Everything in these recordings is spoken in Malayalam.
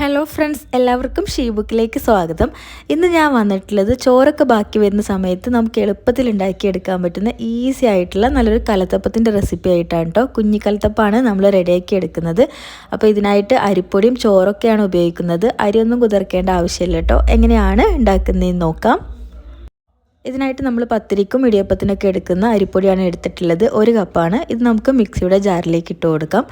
ഹലോ ഫ്രണ്ട്സ് എല്ലാവർക്കും ഷീബുക്കിലേക്ക് സ്വാഗതം. ഇന്ന് ഞാൻ വന്നിട്ടുള്ളത് ചോറൊക്കെ ബാക്കി വരുന്ന സമയത്ത് നമുക്ക് എളുപ്പത്തിൽ ഉണ്ടാക്കിയെടുക്കാൻ പറ്റുന്ന ഈസി ആയിട്ടുള്ള നല്ലൊരു കലത്തപ്പത്തിന്റെ റെസിപ്പി ആയിട്ടാണ് കേട്ടോ കുഞ്ഞിക്കലത്തപ്പാണ് നമ്മൾ റെഡിയാക്കി എടുക്കുന്നത്. അപ്പോൾ ഇതിനായിട്ട് അരിപ്പൊടിയും ചോറൊക്കെയാണ് ഉപയോഗിക്കുന്നത്. അരിയൊന്നും കുതിർക്കേണ്ട ആവശ്യമില്ല കേട്ടോ എങ്ങനെയാണ് ഉണ്ടാക്കുന്നതെന്ന് നോക്കാം. ഇതിനായിട്ട് നമ്മൾ പത്തിരിക്കും ഇടിയപ്പത്തിനൊക്കെ എടുക്കുന്ന അരിപ്പൊടിയാണ് എടുത്തിട്ടുള്ളത്. ഒരു കപ്പാണ്. ഇത് നമുക്ക് മിക്സിയുടെ ജാറിലേക്ക് ഇട്ട് കൊടുക്കാം.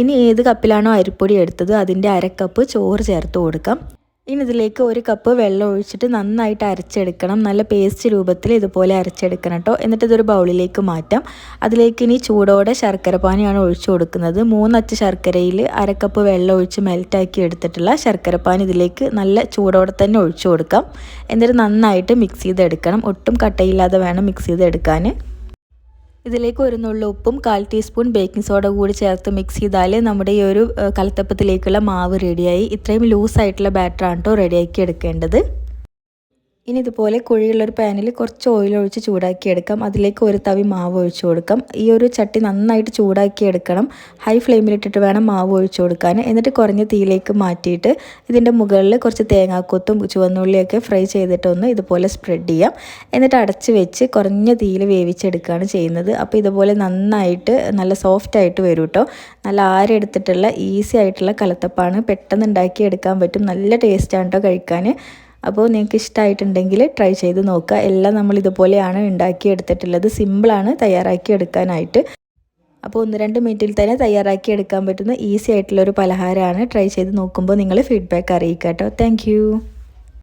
ഇനി ഏത് കപ്പിലാണോ അരിപ്പൊടി എടുത്തത് അതിന്റെ അരക്കപ്പ് ചോറ് ചേർത്ത് കൊടുക്കാം. ഇനി ഇതിലേക്ക് ഒരു കപ്പ് വെള്ളം ഒഴിച്ചിട്ട് നന്നായിട്ട് അരച്ചെടുക്കണം. നല്ല പേസ്റ്റ് രൂപത്തിൽ ഇതുപോലെ അരച്ചെടുക്കണം കേട്ടോ എന്നിട്ട് ഇതൊരു ബൗളിലേക്ക് മാറ്റാം. അതിലേക്ക് ഇനി ചൂടോടെ ശർക്കര പാനിയാണ് ഒഴിച്ചു കൊടുക്കുന്നത്. മൂന്നച്ച് ശർക്കരയിൽ അരക്കപ്പ് വെള്ളം ഒഴിച്ച് മെൽറ്റാക്കി എടുത്തിട്ടുള്ള ശർക്കര പാനി ഇതിലേക്ക് നല്ല ചൂടോടെ തന്നെ ഒഴിച്ചു കൊടുക്കാം. എന്നിട്ട് നന്നായിട്ട് മിക്സ് ചെയ്തെടുക്കണം. ഒട്ടും കട്ടയില്ലാതെ വേണം മിക്സ് ചെയ്തെടുക്കാൻ. ഇതിലേക്ക് ഒരു നുള്ളു ഉപ്പും കാൽ ടീസ്പൂൺ ബേക്കിംഗ് സോഡ കൂടി ചേർത്ത് മിക്സ് ചെയ്താൽ നമ്മുടെ ഈ ഒരു കലത്തപ്പത്തിലേക്കുള്ള മാവ് റെഡിയായി ഇത്രയും ലൂസായിട്ടുള്ള ബാറ്ററാണ് കേട്ടോ റെഡിയാക്കി എടുക്കേണ്ടത്. ഇനി ഇതുപോലെ കുഴിയുള്ളൊരു പാനിൽ കുറച്ച് ഓയിൽ ഒഴിച്ച് ചൂടാക്കി എടുക്കാം അതിലേക്ക് ഒരു തവി മാവ് ഒഴിച്ച് കൊടുക്കാം. ഈ ഒരു ചട്ടി നന്നായിട്ട് ചൂടാക്കി എടുക്കണം ഹൈ ഫ്ലെയിമിലിട്ടിട്ട് വേണം മാവ് ഒഴിച്ച് കൊടുക്കാൻ എന്നിട്ട് കുറഞ്ഞ തീയിലേക്ക് മാറ്റിയിട്ട് ഇതിന്റെ മുകളിൽ കുറച്ച് തേങ്ങാക്കൊത്തും ചുവന്നുള്ളിയൊക്കെ ഫ്രൈ ചെയ്തിട്ടൊന്ന് ഇതുപോലെ സ്പ്രെഡ് ചെയ്യാം. എന്നിട്ട് അടച്ച് വെച്ച് കുറഞ്ഞ തീയിൽ വേവിച്ചെടുക്കുകയാണ് ചെയ്യുന്നത്. അപ്പോൾ ഇതുപോലെ നന്നായിട്ട് നല്ല സോഫ്റ്റ് ആയിട്ട് വരും കേട്ടോ നല്ല ആരെടുത്തിട്ടുള്ള ഈസി ആയിട്ടുള്ള കലത്തപ്പാണ്. പെട്ടെന്ന് ഉണ്ടാക്കിയെടുക്കാൻ പറ്റും. നല്ല ടേസ്റ്റാണ് കേട്ടോ കഴിക്കാൻ അപ്പോൾ നിങ്ങൾക്ക് ഇഷ്ടമായിട്ടുണ്ടെങ്കിൽ ട്രൈ ചെയ്ത് നോക്കുക. എല്ലാം നമ്മൾ ഇതുപോലെയാണ് ഉണ്ടാക്കി എടുത്തിട്ടുള്ളത് സിമ്പിളാണ് തയ്യാറാക്കി എടുക്കാനായിട്ട്. അപ്പോൾ ഒന്ന് രണ്ട് മിനിറ്റിൽ തന്നെ തയ്യാറാക്കി എടുക്കാൻ പറ്റുന്ന ഈസി ആയിട്ടുള്ള ഒരു പലഹാരമാണ് ട്രൈ ചെയ്ത് നോക്കുമ്പോൾ നിങ്ങൾ ഫീഡ്ബാക്ക് അറിയിക്കാം കേട്ടോ. താങ്ക്